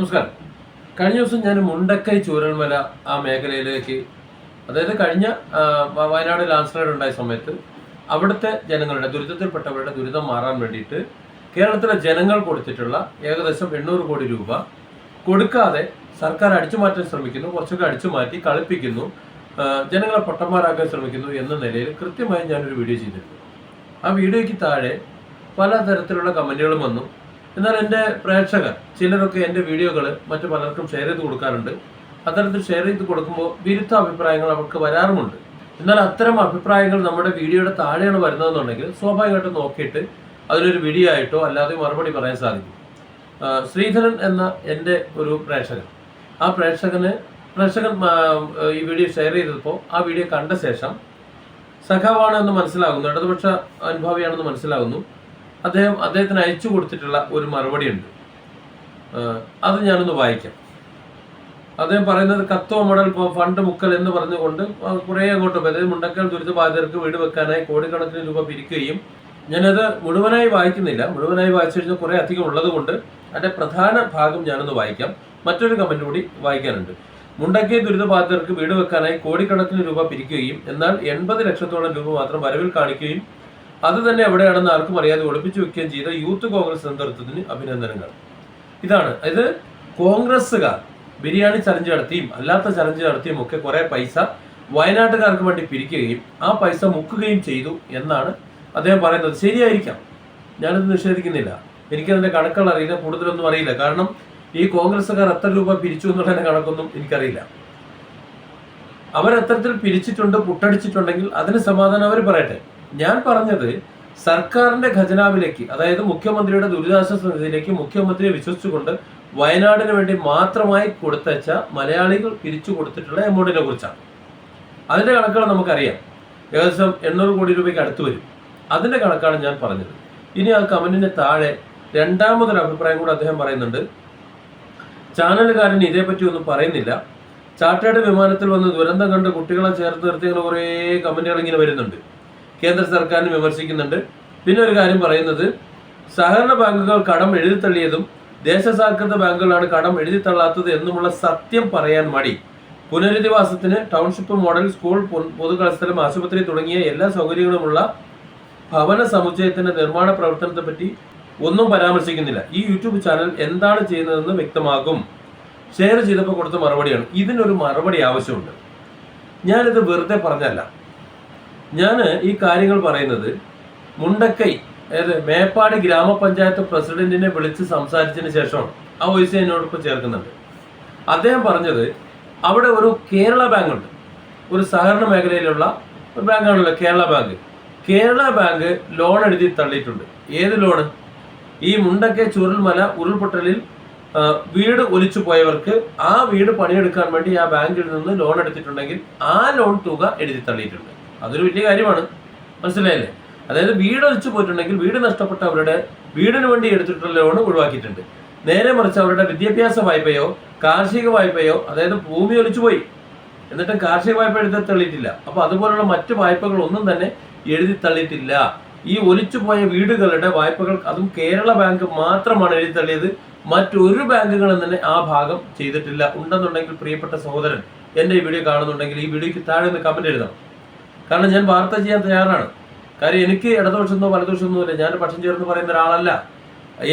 നമസ്കാരം. കഴിഞ്ഞ ദിവസം ഞാൻ മുണ്ടക്കൈ ചൂരൽമല ആ മേഖലയിലേക്ക് അതായത് കഴിഞ്ഞ വയനാട് ലാൻഡ് സ്ലൈഡ് ഉണ്ടായ സമയത്ത് അവിടുത്തെ ജനങ്ങളുടെ ദുരിതത്തിൽപ്പെട്ടവരുടെ ദുരിതം മാറാൻ വേണ്ടിയിട്ട് കേരളത്തിലെ ജനങ്ങൾ കൊടുത്തിട്ടുള്ള ഏകദേശം എണ്ണൂറ് കോടി രൂപ കൊടുക്കാതെ സർക്കാർ അടിച്ചുമാറ്റാൻ ശ്രമിക്കുന്നു കുറച്ചൊക്കെ അടിച്ചുമാറ്റി കളിപ്പിക്കുന്നു ജനങ്ങളെ പൊട്ടന്മാരാക്കാൻ ശ്രമിക്കുന്നു എന്ന നിലയിൽ കൃത്യമായി ഞാനൊരു വീഡിയോ ചെയ്തിരുന്നു. ആ വീഡിയോയ്ക്ക് താഴെ പലതരത്തിലുള്ള കമന്റുകളും വന്നു. എന്നാൽ എന്റെ പ്രേക്ഷകർ ചിലരൊക്കെ എന്റെ വീഡിയോകൾ മറ്റു പലർക്കും ഷെയർ ചെയ്ത് കൊടുക്കാറുണ്ട്. അത്തരത്തിൽ ഷെയർ ചെയ്ത് കൊടുക്കുമ്പോൾ വിരുദ്ധ അഭിപ്രായങ്ങൾ അവർക്ക് വരാറുമുണ്ട്. എന്നാൽ അത്തരം അഭിപ്രായങ്ങൾ നമ്മുടെ വീഡിയോയുടെ താഴെയാണ് വരുന്നതെന്നുണ്ടെങ്കിൽ സ്വാഭാവികമായിട്ടും നോക്കിയിട്ട് അതിലൊരു വീഡിയോ ആയിട്ടോ അല്ലാതെ മറുപടി പറയാൻ സാധിക്കും. ശ്രീധരൻ എന്ന എന്റെ ഒരു പ്രേക്ഷകൻ. ആ പ്രേക്ഷകന് പ്രേക്ഷകൻ ഈ വീഡിയോ ഷെയർ ചെയ്തപ്പോൾ ആ വീഡിയോ കണ്ട ശേഷം സഖാവാണ് എന്ന് മനസ്സിലാകുന്നു ഇടതുപക്ഷ അനുഭാവിയാണെന്ന് മനസ്സിലാകുന്നു. അദ്ദേഹം അദ്ദേഹത്തിന് അയച്ചു കൊടുത്തിട്ടുള്ള ഒരു മറുപടി ഉണ്ട് അത് ഞാനൊന്ന് വായിക്കാം. അദ്ദേഹം പറയുന്നത് കത്തോ മോഡൽ ഫണ്ട് മുക്കൽ എന്ന് പറഞ്ഞുകൊണ്ട് കുറേ അങ്ങോട്ട്. അതായത് മുണ്ടക്കൽ ദുരിതബാധിതർക്ക് വീട് വെക്കാനായി കോടിക്കണക്കിന് രൂപ പിരിക്കുകയും ഞാനത് മുഴുവനായി വായിക്കുന്നില്ല. മുഴുവനായി വായിച്ചു കഴിഞ്ഞാൽ കുറേ അധികം ഉള്ളതുകൊണ്ട് അതിന്റെ പ്രധാന ഭാഗം ഞാനൊന്ന് വായിക്കാം. മറ്റൊരു കമന്റ് കൂടി വായിക്കാനുണ്ട്. മുണ്ടക്കൈ ദുരിതബാധിതർക്ക് വീട് വെക്കാനായി കോടിക്കണക്കിന് രൂപ പിരിക്കുകയും എന്നാൽ എൺപത് ലക്ഷത്തോളം രൂപ മാത്രം വരവിൽ കാണിക്കുകയും അത് തന്നെ എവിടെയാണെന്ന് ആർക്കും അറിയാതെ ഒളിപ്പിച്ചു വെക്കുകയും ചെയ്ത യൂത്ത് കോൺഗ്രസ് നേതൃത്വത്തിന് അഭിനന്ദനങ്ങൾ. ഇതാണ് ഇത് കോൺഗ്രസ്സുകാർ ബിരിയാണി ചലഞ്ച് നടത്തിയും അല്ലാത്ത ചലഞ്ച് നടത്തിയും ഒക്കെ കുറെ പൈസ വയനാട്ടുകാർക്ക് വേണ്ടി പിരിക്കുകയും ആ പൈസ മുക്കുകയും ചെയ്തു എന്നാണ് അദ്ദേഹം പറയുന്നത്. ശരിയായിരിക്കാം. ഞാനത് നിഷേധിക്കുന്നില്ല. എനിക്കതിന്റെ കണക്കുകൾ അറിയില്ല കൂടുതലൊന്നും അറിയില്ല. കാരണം ഈ കോൺഗ്രസ്സുകാർ എത്ര രൂപ പിരിച്ചു എന്നുള്ളതിന്റെ കണക്കൊന്നും എനിക്കറിയില്ല. അവരത്തരത്തിൽ പിരിച്ചിട്ടുണ്ട് പുട്ടടിച്ചിട്ടുണ്ടെങ്കിൽ അതിന് സമാധാനം അവർ പറയട്ടെ. ഞാൻ പറഞ്ഞത് സർക്കാരിന്റെ ഖജനാവിലേക്ക് അതായത് മുഖ്യമന്ത്രിയുടെ ദുരിതാശ്വാസ നിധിയിലേക്ക് മുഖ്യമന്ത്രിയെ വിശ്വസിച്ചുകൊണ്ട് വയനാടിന് വേണ്ടി മാത്രമായി കൊടുത്തച്ച മലയാളികൾ പിരിച്ചു കൊടുത്തിട്ടുള്ള എമൗണ്ടിനെ കുറിച്ചാണ്. അതിന്റെ കണക്കുകൾ നമുക്കറിയാം. ഏകദേശം എണ്ണൂറ് കോടി രൂപയ്ക്ക് അടുത്ത് വരും. അതിന്റെ കണക്കാണ് ഞാൻ പറഞ്ഞത്. ഇനി ആ കമന്റിന് താഴെ രണ്ടാമതൊരു അഭിപ്രായം കൂടെ അദ്ദേഹം പറയുന്നുണ്ട്. ചാനലുകാരൻ ഇതേപ്പറ്റി ഒന്നും പറയുന്നില്ല. ചാർട്ടേഡ് വിമാനത്തിൽ വന്ന് ദുരന്തം കണ്ട് കുട്ടികളെ ചേർത്ത് നിർത്തിയുള്ള കുറേ കമന്റുകൾ ഇങ്ങനെ വരുന്നുണ്ട്. കേന്ദ്ര സർക്കാരിനെ വിമർശിക്കുന്നുണ്ട്. പിന്നെ ഒരു കാര്യം പറയുന്നത് സഹകരണ ബാങ്കുകൾ കടം എഴുതിത്തള്ളിയതും ദേശസാൽകൃത ബാങ്കുകളാണ് കടം എഴുതിത്തള്ളാത്തത് എന്നുമുള്ള സത്യം പറയാൻ മടി. പുനരധിവാസത്തിന് ടൗൺഷിപ്പ് മോഡൽ സ്കൂൾ പൊതുകളസ്ഥലം ആശുപത്രി തുടങ്ങിയ എല്ലാ സൗകര്യങ്ങളുമുള്ള ഭവന സമുച്ചയത്തിന്റെ നിർമ്മാണ പ്രവർത്തനത്തെ പറ്റി ഒന്നും പരാമർശിക്കുന്നില്ല. ഈ യൂട്യൂബ് ചാനൽ എന്താണ് ചെയ്യുന്നതെന്ന് വ്യക്തമാകും. ഷെയർ ചെയ്തപ്പോൾ കൊടുത്ത മറുപടിയാണ്. ഇതിനൊരു മറുപടി ആവശ്യമുണ്ട്. ഞാനിത് വെറുതെ പറഞ്ഞല്ല. ഞാൻ ഈ കാര്യങ്ങൾ പറയുന്നത് മുണ്ടക്കൈ അതായത് മേപ്പാട് ഗ്രാമപഞ്ചായത്ത് പ്രസിഡന്റിനെ വിളിച്ച് സംസാരിച്ചതിന് ശേഷം ആ വോയിസ് എന്നോടൊപ്പം ചേർക്കുന്നുണ്ട്. അദ്ദേഹം പറഞ്ഞത് അവിടെ ഒരു കേരള ബാങ്ക് ഉണ്ട്. ഒരു സഹകരണ മേഖലയിലുള്ള ഒരു ബാങ്കാണല്ലോ Kerala bank. Kerala bank loan എഴുതി തള്ളിയിട്ടുണ്ട്. ഏത് ലോണ്? ഈ മുണ്ടക്കെ ചുരുൾമല ഉരുൾപൊട്ടലിൽ വീട് ഒലിച്ചു പോയവർക്ക് ആ വീട് പണിയെടുക്കാൻ വേണ്ടി ആ ബാങ്കിൽ നിന്ന് ലോൺ എടുത്തിട്ടുണ്ടെങ്കിൽ ആ ലോൺ തുക എഴുതി തള്ളിയിട്ടുണ്ട്. അതൊരു വലിയ കാര്യമാണ്. മനസ്സിലായില്ലേ? അതായത് വീട് ഒഴിച്ചു പോയിട്ടുണ്ടെങ്കിൽ വീട് നഷ്ടപ്പെട്ടവരുടെ വീടിന് വേണ്ടി എടുത്തിട്ടുള്ള ലോൺ ഒഴിവാക്കിയിട്ടുണ്ട്. നേരെ മറിച്ച് അവരുടെ വിദ്യാഭ്യാസ വായ്പയോ കാർഷിക വായ്പയോ അതായത് ഭൂമി ഒലിച്ചു പോയി. എന്നിട്ടും കാർഷിക വായ്പ എഴുതി തള്ളിയിട്ടില്ല. അപ്പൊ അതുപോലുള്ള മറ്റു വായ്പകൾ ഒന്നും തന്നെ എഴുതി തള്ളിയിട്ടില്ല. ഈ ഒലിച്ചുപോയ വീടുകളുടെ വായ്പകൾ അതും കേരള ബാങ്ക് മാത്രമാണ് എഴുതി തള്ളിയത്. മറ്റൊരു ബാങ്കുകളും തന്നെ ആ ഭാഗം ചെയ്തിട്ടില്ല. ഉണ്ടെന്നുണ്ടെങ്കിൽ പ്രിയപ്പെട്ട സഹോദരൻ എന്റെ ഈ വീഡിയോ കാണുന്നുണ്ടെങ്കിൽ ഈ വീഡിയോക്ക് താഴെ നിന്ന് കമന്റ് എഴുതണം. കാരണം ഞാൻ വാർത്ത ചെയ്യാൻ തയ്യാറാണ്. കാര്യം എനിക്ക് ഇടതുപക്ഷമോ വലതുപക്ഷമോ ഇല്ല. ഞാൻ പക്ഷം ചേർന്ന് പറയുന്ന ഒരാളല്ല.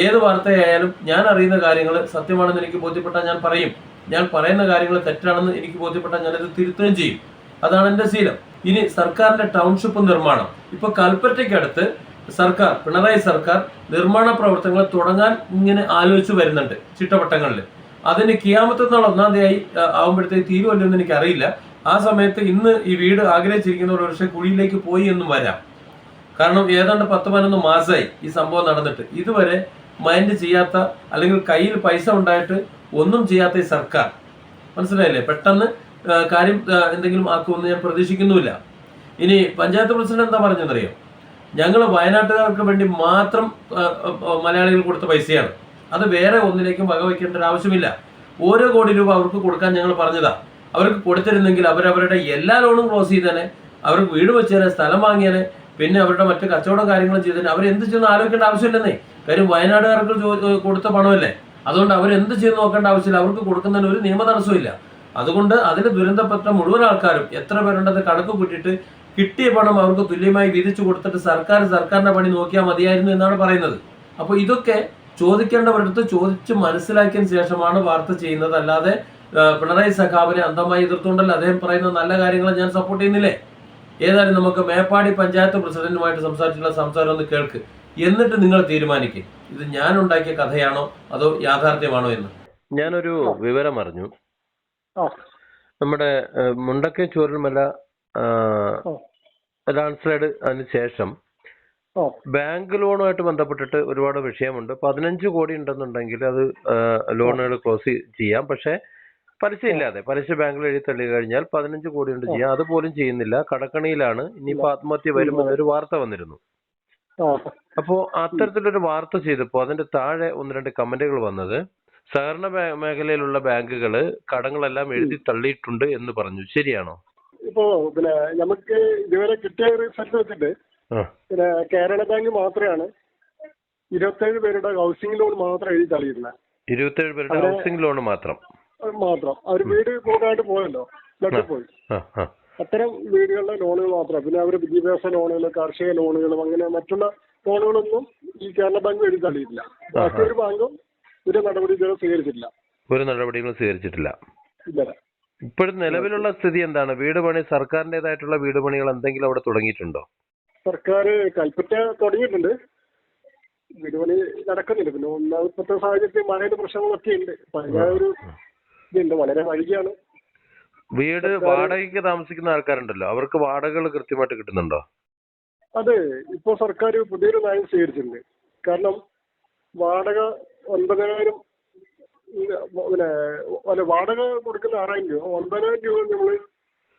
ഏത് വാർത്തയായാലും ഞാൻ അറിയുന്ന കാര്യങ്ങൾ സത്യമാണെന്ന് എനിക്ക് ബോധ്യപ്പെട്ടാൽ ഞാൻ പറയും. ഞാൻ പറയുന്ന കാര്യങ്ങൾ തെറ്റാണെന്ന് എനിക്ക് ബോധ്യപ്പെട്ടാൽ ഞാനത് തിരുത്തുകയും ചെയ്യും. അതാണ് എന്റെ ശീലം. ഇനി സർക്കാരിന്റെ ടൗൺഷിപ്പ് നിർമ്മാണം. ഇപ്പൊ കൽപ്പറ്റയ്ക്കടുത്ത് സർക്കാർ പിണറായി സർക്കാർ നിർമ്മാണ പ്രവർത്തനങ്ങൾ തുടങ്ങാൻ ഇങ്ങനെ ആലോചിച്ച് വരുന്നുണ്ട് ചിട്ടവട്ടങ്ങളിൽ. അതിന് കിയാമത്ത് നാൾ ഒന്നാം തീയതി ആകുമ്പോഴത്തേക്ക് തീരുമല്ലോ എന്ന് എനിക്ക് അറിയില്ല ആ സമയത്ത് ഇന്ന് ഈ വീട് ആഗ്രഹിച്ചിരിക്കുന്നവർ പക്ഷേ കുഴിയിലേക്ക് പോയി എന്നും വരാം. കാരണം ഏതാണ്ട് പത്ത് പതിനൊന്ന് മാസമായി ഈ സംഭവം നടന്നിട്ട്. ഇതുവരെ മൈൻഡ് ചെയ്യാത്ത അല്ലെങ്കിൽ കയ്യിൽ പൈസ ഉണ്ടായിട്ട് ഒന്നും ചെയ്യാത്ത ഈ സർക്കാർ. മനസ്സിലായില്ലേ? പെട്ടെന്ന് കാര്യം എന്തെങ്കിലും ആക്കുമെന്ന് ഞാൻ പ്രതീക്ഷിക്കുന്നുമില്ല. ഇനി പഞ്ചായത്ത് പ്രസിഡന്റ് എന്താ പറഞ്ഞെന്നറിയോ ഞങ്ങൾ വയനാട്ടുകാർക്ക് വേണ്ടി മാത്രം മലയാളികൾ കൊടുത്ത പൈസയാണ്. അത് വേറെ ഒന്നിലേക്കും വകവയ്ക്കേണ്ട ഒരു ആവശ്യമില്ല. ഓരോ കോടി രൂപ അവർക്ക് കൊടുക്കാൻ ഞങ്ങൾ പറഞ്ഞതാ. അവർക്ക് കൊടുത്തിരുന്നെങ്കിൽ അവരവരുടെ എല്ലാ ലോണും ക്ലോസ് ചെയ്തേനെ. അവർ വീട് വെച്ചേനെ സ്ഥലം വാങ്ങിയേനെ പിന്നെ അവരുടെ മറ്റു കച്ചവടം കാര്യങ്ങളും ചെയ്തേനെ. അവർ എന്ത് ചെയ്യുന്ന ആലോചിക്കേണ്ട ആവശ്യമില്ലെന്നേ. കാര്യം വയനാടുകാർക്ക് കൊടുത്ത പണമല്ലേ? അതുകൊണ്ട് അവരെന്ത് ചെയ്ത് നോക്കേണ്ട ആവശ്യമില്ല. അവർക്ക് കൊടുക്കുന്നതിന് ഒരു നിയമ തടസ്സമില്ല അതുകൊണ്ട് അതിൽ ദുരന്തപ്പെട്ട മുഴുവൻ ആൾക്കാരും എത്ര പേരുണ്ടെന്ന് കണക്ക് കൂട്ടിയിട്ട് കിട്ടിയ പണം അവർക്ക് തുല്യമായി വിധിച്ചു കൊടുത്തിട്ട് സർക്കാർ സർക്കാരിന്റെ പണി നോക്കിയാൽ മതിയായിരുന്നു എന്നാണ് പറയുന്നത്. അപ്പോൾ ഇതൊക്കെ ചോദിക്കേണ്ടവരടുത്ത് ചോദിച്ച് മനസ്സിലാക്കിയതിന് ശേഷമാണ് വാർത്ത ചെയ്യുന്നത്. അല്ലാതെ പിണറായി സഖാവിനെ അന്ധമായി എതിർത്തുകൊണ്ടല്ല അദ്ദേഹം പറയുന്ന നല്ല കാര്യങ്ങൾ ഞാൻ സപ്പോർട്ട് ചെയ്യുന്നില്ലേ? ഏതായാലും നമുക്ക് മേപ്പാടി പഞ്ചായത്ത് പ്രസിഡന്റുമായിട്ട് സംസാരിച്ചുള്ള സംസാരം ഒന്ന് കേൾക്ക്. എന്നിട്ട് നിങ്ങൾ തീരുമാനിക്കും. ഇത് ഞാൻ ഉണ്ടാക്കിയ കഥയാണോ? അതോ യാഥാർത്ഥ്യമാണോ എന്ന്. ഞാനൊരു വിവരം അറിഞ്ഞു. നമ്മുടെ മുണ്ടക്കൈ ചൂരൽമല ആ. അതിന് ശേഷം ബാങ്ക് ലോണുമായിട്ട് ബന്ധപ്പെട്ടിട്ട് ഒരുപാട് വിഷയമുണ്ട്. പതിനഞ്ച് കോടി ഉണ്ടെന്നുണ്ടെങ്കിൽ അത് ലോണുകൾ ക്ലോസ് ചെയ്യാം. പക്ഷെ പലിശ ഇല്ലാതെ പലിശ ബാങ്കിൽ എഴുതി തള്ളി കഴിഞ്ഞാൽ പതിനഞ്ച് കോടി കൊണ്ട് ചെയ്യാം. അതുപോലും ചെയ്യുന്നില്ല. കടക്കണിയിലാണ്. ഇനിയിപ്പോ ആത്മഹത്യ വരുമെന്നൊരു വാർത്ത വന്നിരുന്നു. അപ്പോ അത്തരത്തിലൊരു വാർത്ത ചെയ്തപ്പോൾ അതിന്റെ താഴെ ഒന്ന് രണ്ട് കമന്റുകൾ വന്നത് സഹകരണ മേഖലയിലുള്ള ബാങ്കുകൾ കടങ്ങളെല്ലാം എഴുതി തള്ളിയിട്ടുണ്ട് എന്ന് പറഞ്ഞു. ശരിയാണോ? ഇപ്പോ പിന്നെ നമുക്ക് ഇതുവരെ കിട്ടിയ റിസൾട്ട് വെച്ചിട്ട് പിന്നെ കേരള ബാങ്ക് മാത്രമാണ് ഇരുപത്തേഴ് പേരുടെ ഹൗസിംഗ് ലോൺ മാത്രം എഴുതി തള്ളിയിരുന്നത് ഇരുപത്തേഴ് പേരുടെ ഹൗസിംഗ് ലോൺ മാത്രം. മാത്രം. അവർ വീട് പൂർണമായിട്ട് പോയല്ലോ. ഫ്ലഡ് പോയി. അത്തരം വീടുകളിലെ ലോണുകൾ മാത്രം. പിന്നെ അവർ വിദ്യാഭ്യാസ ലോണുകൾ കാർഷിക ലോണുകളും അങ്ങനെ മറ്റുള്ള ലോണുകളൊന്നും ഈ കേരള ബാങ്ക് വഴി തള്ളിയിട്ടില്ല. ബാക്കി ഒരു ബാങ്കും ഒരു നടപടി സ്വീകരിച്ചില്ല സ്വീകരിച്ചിട്ടില്ല. ഒരു നടപടികളും സ്വീകരിച്ചിട്ടില്ല. ഇപ്പോഴത്തെ ഇപ്പോഴും നിലവിലുള്ള സ്ഥിതി എന്താണ്? വീട് പണി സർക്കാരിന്റേതായിട്ടുള്ള വീട് പണികൾ എന്തെങ്കിലും അവിടെ തുടങ്ങിയിട്ടുണ്ടോ? സർക്കാർ കൽപ്പറ്റ തുടങ്ങിയിട്ടുണ്ട്. വീട് പണി നടക്കുന്നില്ല. പിന്നെ ഒന്നാമത്തെ സാഹചര്യത്തിൽ മഴയുടെ പ്രശ്നങ്ങളൊക്കെ ഉണ്ട്. അപ്പൊ ഒരു ഇതുണ്ട്. വളരെ വൈകിയാണ്. വീട് വാടകയ്ക്ക് താമസിക്കുന്ന ആൾക്കാരുണ്ടല്ലോ. അവർക്ക് വാടകകൾ കൃത്യമായിട്ട് കിട്ടുന്നുണ്ടോ? അതെ. ഇപ്പോ സർക്കാർ പുതിയൊരു നയം സ്വീകരിച്ചിട്ടുണ്ട്. കാരണം വാടക ഒൻപതിനായിരം പിന്നെ അല്ല വാടക കൊടുക്കുന്ന ആറായിരം രൂപ. ഒൻപതിനായിരം രൂപ നമ്മൾ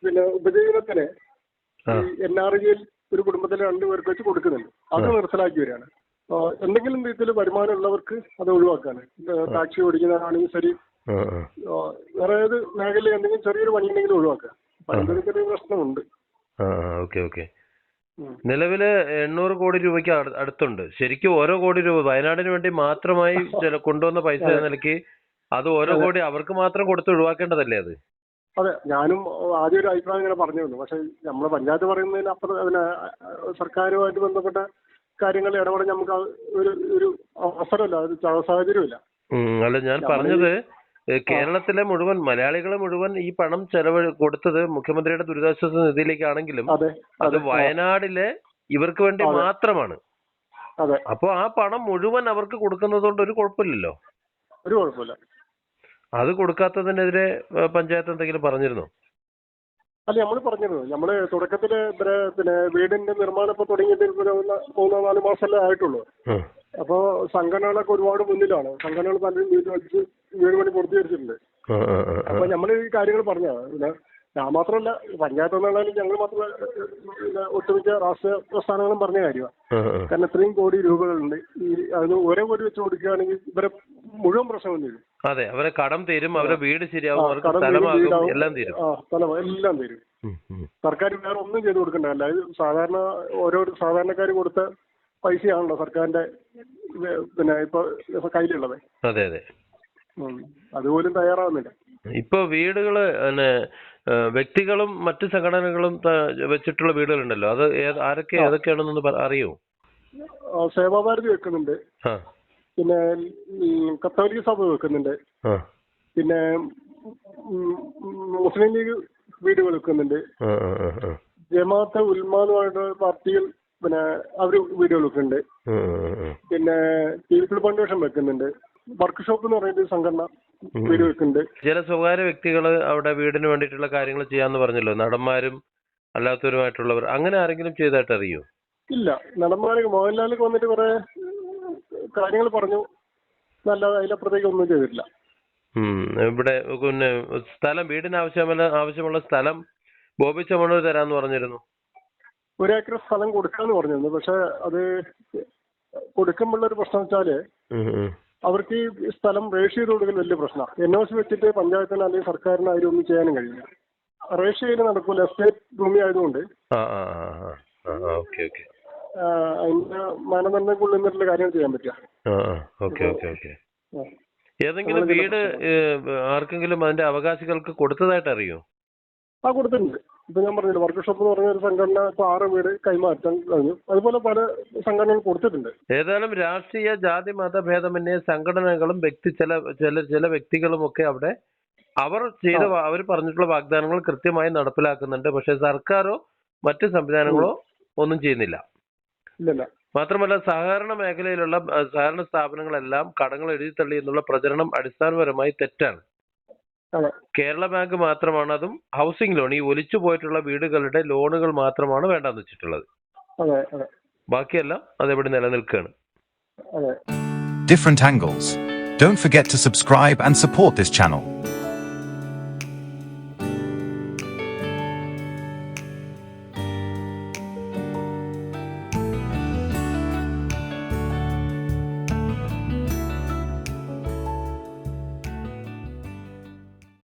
പിന്നെ ഉപജീവനത്തിന്. എൻ ആർ ഐയിൽ ഒരു കുടുംബത്തിലെ രണ്ടു പേർക്ക് വെച്ച് കൊടുക്കുന്നുണ്ട്. അത് നിർത്തലാക്കി വരികയാണ് എന്തെങ്കിലും രീതിയിൽ വരുമാനം ഉള്ളവർക്ക് അത് ഒഴിവാക്കാണ്. ടാക്സി ഓടിക്കുന്നതാണെങ്കിലും ശരി വേറെ ഏത് മേഖലയിൽ എന്തെങ്കിലും ചെറിയൊരു പണി ഉണ്ടെങ്കിലും ഒഴിവാക്കുക ചെറിയ പ്രശ്നമുണ്ട്. Okay okay. നിലവിൽ എണ്ണൂറ് കോടി രൂപയ്ക്ക് അടു- അടുത്തുണ്ട്. ശരിക്കും ഓരോ കോടി രൂപ വയനാടിന് വേണ്ടി മാത്രമായി കൊണ്ടുവന്ന പൈസ നിലയ്ക്ക് അത് ഓരോ കോടി അവർക്ക് മാത്രം കൊടുത്ത് ഒഴിവാക്കേണ്ടതല്ലേ അത്? അതെ ഞാനും ആദ്യം ഒരു അഭിപ്രായം ഇങ്ങനെ പറഞ്ഞിരുന്നു. പക്ഷെ നമ്മളെ പഞ്ചായത്ത് പറയുന്നതിന് അപ്പുറം അതിന് സർക്കാരുമായിട്ട് ബന്ധപ്പെട്ട കാര്യങ്ങൾ ഇടപെടാൻ നമുക്ക് ഒരു ഒരു അവസരമില്ല. ഒരു സാഹചര്യമില്ല. അല്ല ഞാൻ പറഞ്ഞത് കേരളത്തിലെ മുഴുവൻ മലയാളികളെ മുഴുവൻ ഈ പണം ചെലവ് കൊടുത്തത് മുഖ്യമന്ത്രിയുടെ ദുരിതാശ്വാസ നിധിയിലേക്കാണെങ്കിലും അതെ വയനാടിലെ ഇവർക്ക് വേണ്ടി മാത്രമാണ്. അപ്പൊ ആ പണം മുഴുവൻ അവർക്ക് കൊടുക്കുന്നത് കൊണ്ട് ഒരു കുഴപ്പമില്ലല്ലോ? ഒരു കുഴപ്പമില്ല. അത് കൊടുക്കാത്തതിനെതിരെ പഞ്ചായത്ത് എന്തെങ്കിലും പറഞ്ഞിരുന്നോ? അല്ല നമ്മൾ പറഞ്ഞിരുന്നു നമ്മൾ തുടക്കത്തിൽ ഇവരെ പിന്നെ വീടിന്റെ നിർമ്മാണം ഇപ്പൊ തുടങ്ങിയിട്ട് ഒരു മൂന്ന് നാല് മാസമല്ലേ ആയിട്ടുള്ളൂ. അപ്പോൾ അപ്പോ സംഘടനകളൊക്കെ ഒരുപാട് മുന്നിലാണ്. സംഘടനകൾ പലരും വീട് വെച്ച് വീട് പണി പൂർത്തീകരിച്ചിട്ടുണ്ട്. ആ, ആ, ആ, ആ. അപ്പൊ നമ്മൾ ഈ കാര്യങ്ങൾ പറഞ്ഞതാണ് പിന്നെ ഞാൻ മാത്രമല്ല പഞ്ചായത്ത് എന്നുള്ളതിൽ ഞങ്ങൾ മാത്രമല്ല ഒട്ടുമിക്ക രാഷ്ട്രീയ പ്രസ്ഥാനങ്ങളും പറഞ്ഞ കാര്യമാണ്. കാരണം ഇത്രയും കോടി രൂപകളുണ്ട്. ഈ അതിന് ഒരേ കോടി വെച്ച് കൊടുക്കുകയാണെങ്കിൽ ഇവരെ മുഴുവൻ പ്രശ്നം തീരും. അതെ അവരെ കടം തരും അവരെ വീട് ശരിയാവും. എല്ലാം തരും. എല്ലാം തീരും. സർക്കാർ വേറെ ഒന്നും ചെയ്ത് കൊടുക്കണ്ടല്ല ഇത് സാധാരണ ഓരോ സാധാരണക്കാർ കൊടുത്ത പൈസയാണല്ലോ സർക്കാരിന്റെ പിന്നെ ഇപ്പൊ കയ്യിലുള്ളത്. അതെ അതെ. അതുപോലും തയ്യാറാവുന്നില്ല. ഇപ്പൊ വീടുകൾ പിന്നെ വ്യക്തികളും മറ്റ് സംഘടനകളും വെച്ചിട്ടുള്ള വീടുകളുണ്ടല്ലോ. അത് ആരൊക്കെ ഏതൊക്കെയാണെന്നൊന്ന് അറിയോ? സേവാഭാരതി വെക്കുന്നുണ്ട്. പിന്നെ കത്തോലിക്ക സഭ വെക്കുന്നുണ്ട്. പിന്നെ മുസ്ലിം ലീഗ് വീടുകൾ വെക്കുന്നുണ്ട്. ജമാഅത്ത് ഉൽമ എന്ന് പറഞ്ഞ പാർട്ടികൾ പിന്നെ അവർ വീട് വെക്കുന്നുണ്ട്. പിന്നെ പീപ്പിൾ ഫൗണ്ടേഷൻ വെക്കുന്നുണ്ട്. വർക്ക്ഷോപ്പ് എന്ന് പറയുന്ന സംഘടന വീട് വെക്കുന്നുണ്ട്. ചില സ്വകാര്യ വ്യക്തികൾ അവിടെ വീടിന് വേണ്ടിയിട്ടുള്ള കാര്യങ്ങൾ ചെയ്യാന്ന് പറഞ്ഞല്ലോ. നടന്മാരും അല്ലാത്തവരുമായിട്ടുള്ളവർ. അങ്ങനെ ആരെങ്കിലും ചെയ്തായിട്ട് അറിയോ? ഇല്ല. നടന്മാര് മോഹൻലാലൊക്കെ വന്നിട്ട് കുറെ കാര്യങ്ങൾ പറഞ്ഞു. നല്ല അതിലപ്പുറത്തേക്ക് ഒന്നും ചെയ്തിട്ടില്ല. ഇവിടെ പിന്നെ സ്ഥലം വീടിന് ആവശ്യമുള്ള ആവശ്യമുള്ള സ്ഥലം ബോബി ചമ്മണൂർ തരാന്ന് പറഞ്ഞിരുന്നു. ഒരു ഏക്കർ സ്ഥലം കൊടുക്കാന്ന് പറഞ്ഞിരുന്നു. പക്ഷെ അത് കൊടുക്കുമ്പോഴുള്ള ഒരു പ്രശ്നം വെച്ചാൽ. അവർക്ക് ഈ സ്ഥലം രജിസ്റ്റർ ചെയ്ത് കൊടുക്കൽ വലിയ പ്രശ്നമാണ് എൻ ഒ സി വെച്ചിട്ട് പഞ്ചായത്തിന് അല്ലെങ്കിൽ സർക്കാരിന് അതിൽ ഒന്നും ചെയ്യാനും കഴിയില്ല. രജിസ്റ്റർ ചെയ്ത് നടക്കൂല. എസ്റ്റേറ്റ് ഭൂമി ആയതുകൊണ്ട്. അതിന്റെ മാനദണ്ഡങ്ങൾക്കുള്ളിൽ നിന്നിട്ടുള്ള കാര്യങ്ങൾ ചെയ്യാൻ പറ്റുക. ഏതെങ്കിലും വീട് ആർക്കെങ്കിലും അതിന്റെ അവകാശികൾക്ക് കൊടുത്തതായിട്ട് അറിയോ? ആ കൊടുത്തിട്ടുണ്ട്. ഇപ്പൊ ഞാൻ പറഞ്ഞില്ല വർക്ക് ഷോപ്പ് എന്ന് പറഞ്ഞ ഒരു സംഘടന ഇപ്പൊ ആറ് വീട് കൈമാറ്റം കഴിഞ്ഞു. അതുപോലെ പല സംഘടനകൾ കൊടുത്തിട്ടുണ്ട്. ഏതായാലും രാഷ്ട്രീയ ജാതി മത ഭേദമന്യേ സംഘടനകളും വ്യക്തി ചില ചില ചില വ്യക്തികളും ഒക്കെ അവിടെ അവർ ചെയ്ത അവർ പറഞ്ഞിട്ടുള്ള വാഗ്ദാനങ്ങൾ കൃത്യമായി നടപ്പിലാക്കുന്നുണ്ട്. പക്ഷെ സർക്കാരോ മറ്റ് സംവിധാനങ്ങളോ ഒന്നും ചെയ്യുന്നില്ല. ഇല്ലല്ല മാത്രമല്ല സഹകരണ മേഖലയിലുള്ള സഹകരണ സ്ഥാപനങ്ങളെല്ലാം കടങ്ങൾ എഴുതി തള്ളി എന്നുള്ള പ്രചരണം അടിസ്ഥാനപരമായി തെറ്റാണ്. അതെ. കേരള ബാങ്ക് മാത്രമാണ് അതും ഹൗസിംഗ് ലോൺ. ഈ ഒലിച്ചു പോയിട്ടുള്ള വീടുകളുടെ ലോണുകൾ മാത്രമാണ് വേണ്ടെന്ന് വെച്ചിട്ടുള്ളത്. അതെ അതെ. ബാക്കിയെല്ലാം അതെവിടെ നിലനിൽക്കുകയാണ്. അതെ. Different angles. Don't forget to subscribe and support this channel.